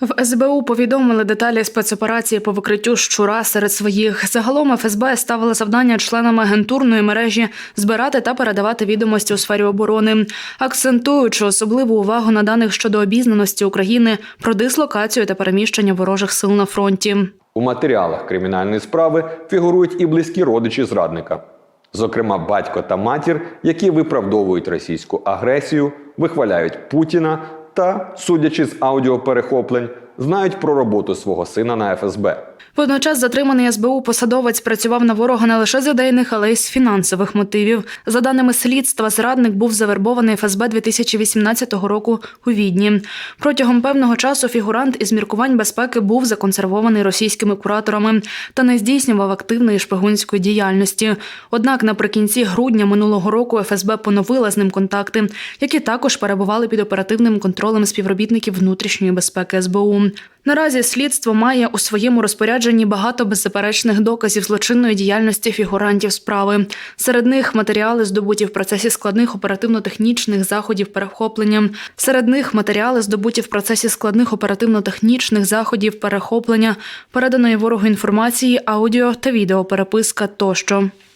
В СБУ повідомили деталі спецоперації по викриттю щура серед своїх. Загалом ФСБ ставили завдання членам агентурної мережі збирати та передавати відомості у сфері оборони, акцентуючи особливу увагу на даних щодо обізнаності України про дислокацію та переміщення ворожих сил на фронті. У матеріалах кримінальної справи фігурують і близькі родичі зрадника, зокрема батько та матір, які виправдовують російську агресію, вихваляють Путіна та, судячи з аудіоперехоплень, знають про роботу свого сина на ФСБ. Водночас затриманий СБУ посадовець працював на ворога не лише з ідейних, але й з фінансових мотивів. За даними слідства, зрадник був завербований ФСБ 2018 року у Відні. Протягом певного часу фігурант із міркувань безпеки був законсервований російськими кураторами та не здійснював активної шпигунської діяльності. Однак наприкінці грудня минулого року ФСБ поновила з ним контакти, які також перебували під оперативним контролем співробітників внутрішньої безпеки СБУ. Наразі слідство має у своєму розпорядженні багато беззаперечних доказів злочинної діяльності фігурантів справи. Серед них матеріали здобуті в процесі складних оперативно-технічних заходів перехоплення. Серед них матеріали здобуті в процесі складних оперативно-технічних заходів перехоплення, переданої ворогу інформації, аудіо та відеопереписка тощо.